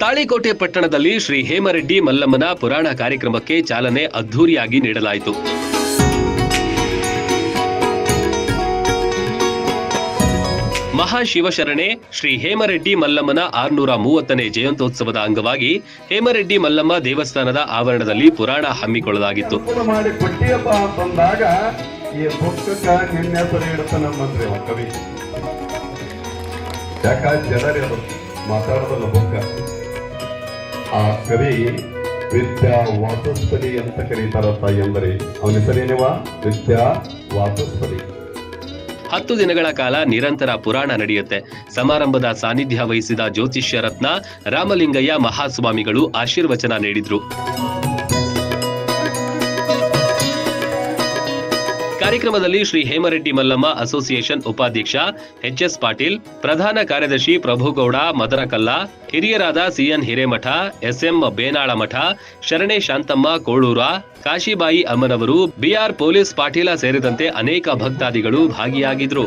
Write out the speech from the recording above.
ತಾಳಿಕೋಟೆ ಪಟ್ಟಣದಲ್ಲಿ ಶ್ರೀ ಹೇಮರೆಡ್ಡಿ ಮಲ್ಲಮ್ಮನ ಪುರಾಣ ಕಾರ್ಯಕ್ರಮಕ್ಕೆ ಚಾಲನೆ ಅದ್ಧೂರಿಯಾಗಿ ನೀಡಲಾಯಿತು. ಮಹಾಶಿವಶರಣೆ ಶ್ರೀ ಹೇಮರೆಡ್ಡಿ ಮಲ್ಲಮ್ಮನ ಆರುನೂರ ಮೂವತ್ತನೇ ಜಯಂತ್ಯೋತ್ಸವದ ಅಂಗವಾಗಿ ಹೇಮರೆಡ್ಡಿ ಮಲ್ಲಮ್ಮ ದೇವಸ್ಥಾನದ ಆವರಣದಲ್ಲಿ ಪುರಾಣ ಹಮ್ಮಿಕೊಳ್ಳಲಾಗಿತ್ತು. ಆ ಕವಿ ವಿದ್ಯಾ ವಾಚಸ್ಪತಿ ಅಂತ ಕರೀತಾರಪ್ಪ ಎಂದರೆ ಅವನ ಹೆಸರೇನಿವ? ವಿದ್ಯಾ ವಾಚಸ್ಪತಿ ಹತ್ತು ದಿನಗಳ ಕಾಲ ನಿರಂತರ ಪುರಾಣ ನಡೆಯುತ್ತೆ. ಸಮಾರಂಭದ ಸಾನ್ನಿಧ್ಯ ವಹಿಸಿದ ಜ್ಯೋತಿಷ್ಯ ರತ್ನ ರಾಮಲಿಂಗಯ್ಯ ಮಹಾಸ್ವಾಮಿಗಳು ಆಶೀರ್ವಚನ ನೀಡಿದ್ರು. ಕಾರ್ಯಕ್ರಮದಲ್ಲಿ ಶ್ರೀ ಹೇಮರೆಡ್ಡಿ ಮಲ್ಲಮ್ಮ ಅಸೋಸಿಯೇಷನ್ ಉಪಾಧ್ಯಕ್ಷ ಎಚ್ ಎಸ್ ಪಾಟೀಲ್, ಪ್ರಧಾನ ಕಾರ್ಯದರ್ಶಿ ಪ್ರಭುಗೌಡ ಮದರಕಲ್ಲ ಹಿರಿಯರಾದ C N Hiremath, S M Benalmath, ಶರಣೆ Shantamma Kolur, Kashibai ಅಮ್ಮನವರು ಬಿಆರ್ ಪೊಲೀಸ್ ಪಾಟೀಲ ಸೇರಿದಂತೆ ಅನೇಕ ಭಕ್ತಾದಿಗಳು ಭಾಗಿಯಾಗಿದ್ರು.